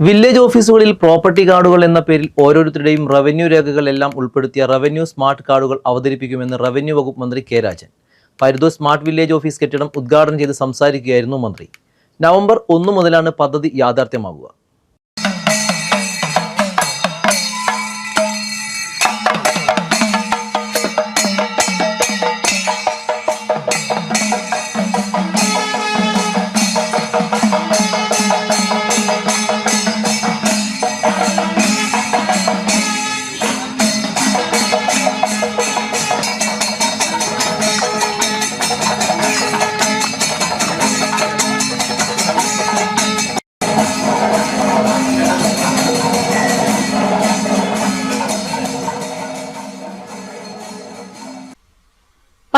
Village ഓഫീസുകളിൽ property കാർഡുകൾ എന്ന പേരിൽ ഓരോരുത്തരുടെയും റവന്യൂ രേഖകൾ എല്ലാം ഉൾപ്പെടുത്തിയ റവന്യൂ സ്മാർട്ട് കാർഡുകൾ അവതരിപ്പിക്കുമെന്ന് റവന്യൂ വകുപ്പ് മന്ത്രി K Rajan. Paruthur smart village office കെട്ടിടം ഉദ്ഘാടനം ചെയ്ത് സംസാരിക്കുകയായിരുന്നു മന്ത്രി. നവംബർ ഒന്ന് മുതലാണ് പദ്ധതി യാഥാർത്ഥ്യമാകുക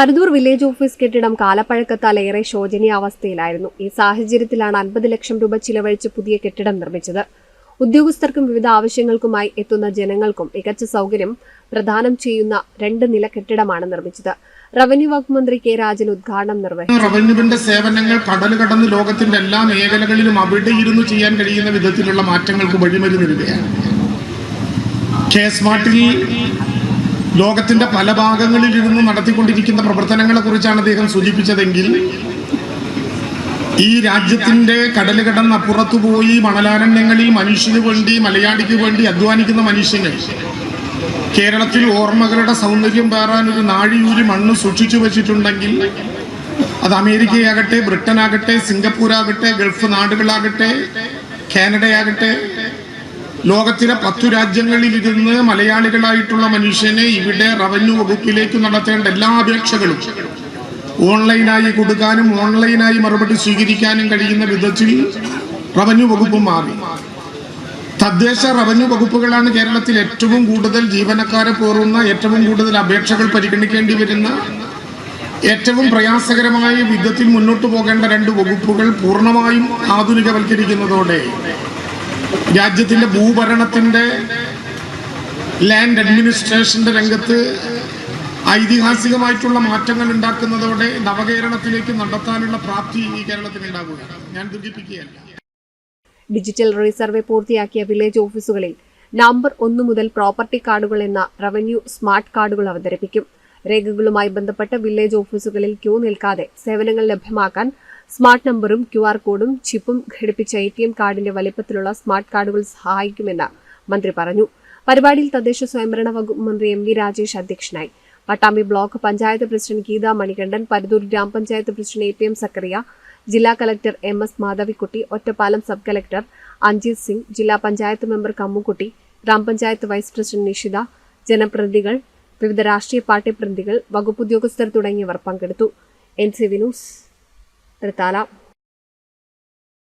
പരദൂർ വില്ലേജ് ഓഫീസ് കെട്ടിടം കാലപ്പഴക്കത്താൽ ഏറെ ശോചനീയാവസ്ഥയിലായിരുന്നു ഈ സാഹചര്യത്തിലാണ് അൻപത് ലക്ഷം രൂപ ചിലവഴിച്ച് പുതിയ കെട്ടിടം നിർമ്മിച്ചത്. ഉദ്യോഗസ്ഥർക്കും വിവിധ ആവശ്യങ്ങൾക്കുമായി എത്തുന്ന ജനങ്ങൾക്കും മികച്ച സൗകര്യം പ്രദാനം ചെയ്യുന്ന രണ്ട് നില കെട്ടിടമാണ് നിർമ്മിച്ചത്. റവന്യൂ വകുപ്പ് മന്ത്രി കെ രാജൻ ഉദ്ഘാടനം നിർവഹിച്ചു. റവന്യൂവിന്റെ സേവനങ്ങൾ കടൽ കടന്ന് ലോകത്തിന്റെ എല്ലാ മേഖലകളിലും അവിടെ ഇരുന്ന് ചെയ്യാൻ കഴിയുന്ന വിധത്തിലുള്ള മാറ്റങ്ങൾക്ക് വഴിമരുന്നിരുകയാണ് ലോകത്തിന്റെ പല ഭാഗങ്ങളിൽ ഇരുന്ന് നടത്തിക്കൊണ്ടിരിക്കുന്ന പ്രവർത്തനങ്ങളെ കുറിച്ചാണ് അദ്ദേഹം സൂചിപ്പിച്ചതെങ്കിൽ ഈ രാജ്യത്തിന്റെ കടൽ കടന്നപ്പുറത്തു പോയി മണലാരണ്യങ്ങളിൽ മനുഷ്യന് വേണ്ടി മലയാളിക്ക് വേണ്ടി അധ്വാനിക്കുന്ന മനുഷ്യന് കേരളത്തിൽ ഓർമ്മകളുടെ സൗന്ദര്യം പേറാൻ ഒരു നാഴിയൂരി മണ്ണ് സൂക്ഷിച്ചു വെച്ചിട്ടുണ്ടെങ്കിൽ അത് അമേരിക്കയാകട്ടെ ബ്രിട്ടനാകട്ടെ സിംഗപ്പൂരാകട്ടെ ഗൾഫ് നാടുകളാകട്ടെ കാനഡയാകട്ടെ ലോകത്തിലെ പത്തു രാജ്യങ്ങളിൽ ഇരുന്ന് മലയാളികളായിട്ടുള്ള മനുഷ്യനെ ഇവിടെ റവന്യൂ വകുപ്പിലേക്ക് നടത്തേണ്ട എല്ലാ അപേക്ഷകളും ഓൺലൈനായി കൊടുക്കാനും ഓൺലൈനായി മറുപടി സ്വീകരിക്കാനും കഴിയുന്ന വിധത്തിൽ റവന്യൂ വകുപ്പ് മാറി. തദ്ദേശ റവന്യൂ വകുപ്പുകളാണ് കേരളത്തിൽ ഏറ്റവും കൂടുതൽ ജീവനക്കാരെ പോറുന്ന ഏറ്റവും കൂടുതൽ അപേക്ഷകൾ പരിഗണിക്കേണ്ടി വരുന്ന ഏറ്റവും പ്രയാസകരമായ വിധത്തിൽ മുന്നോട്ട് പോകേണ്ട രണ്ട് വകുപ്പുകൾ പൂർണമായും ആധുനികവൽക്കരിക്കുന്നതോടെ രാജ്യത്തിന്റെ ഭൂഭരണത്തിന്റെ ലാൻഡ് അഡ്മിനിസ്ട്രേഷന്റെ രംഗത്ത് ഐതിഹാസികമായിട്ടുള്ള മാറ്റങ്ങൾ ഉണ്ടാക്കുന്നതോടെ നവകേരളത്തിലേക്ക് നടത്താനുള്ള പ്രാപ്തി ഈ കേരളത്തിന് ഉണ്ടാവുകയാണ്. ഞാൻ ദുഃഖിപ്പിക്കുകയല്ല ഡിജിറ്റൽ റീസർവേ പൂർത്തിയാക്കിയ വില്ലേജ് ഓഫീസുകളിൽ നമ്പർ ഒന്ന് മുതൽ പ്രോപ്പർട്ടി കാർഡുകൾ എന്ന റവന്യൂ സ്മാർട്ട് കാർഡുകൾ അവതരിപ്പിക്കും. രേഖകളുമായി ബന്ധപ്പെട്ട് വില്ലേജ് ഓഫീസുകളിൽ ക്യൂ നിൽക്കാതെ സേവനങ്ങൾ ലഭ്യമാക്കാൻ സ്മാർട്ട് നമ്പറും ക്യു ആർ കോഡും ചിപ്പും ഘടിപ്പിച്ച എ ടി എം കാർഡിന്റെ വലിപ്പത്തിലുള്ള സ്മാർട്ട് കാർഡുകൾ സഹായിക്കുമെന്ന് മന്ത്രി പറഞ്ഞു. പരിപാടിയിൽ തദ്ദേശ സ്വയംഭരണ വകുപ്പ് മന്ത്രി എം വി രാജേഷ് അധ്യക്ഷനായി. പട്ടാമ്പി ബ്ലോക്ക് പഞ്ചായത്ത് പ്രസിഡന്റ് ഗീത മണികണ്ഠൻ പരുതൂർ ഗ്രാമപഞ്ചായത്ത് president A P M Zakaria ജില്ലാ collector M S Madhavikutty Ottapalam sub collector Anjith Singh ജില്ലാ പഞ്ചായത്ത് മെമ്പർ കമ്മുക്കുട്ടി ഗ്രാമപഞ്ചായത്ത് വൈസ് പ്രസിഡന്റ് നിഷിത ജനപ്രതിനിധികൾ വിവിധ രാഷ്ട്രീയ പാർട്ടി പ്രതിനിധികൾ വകുപ്പ് ഉദ്യോഗസ്ഥർ തുടങ്ങിയവർ പങ്കെടുത്തു. N C വിനൂസ് Thrithala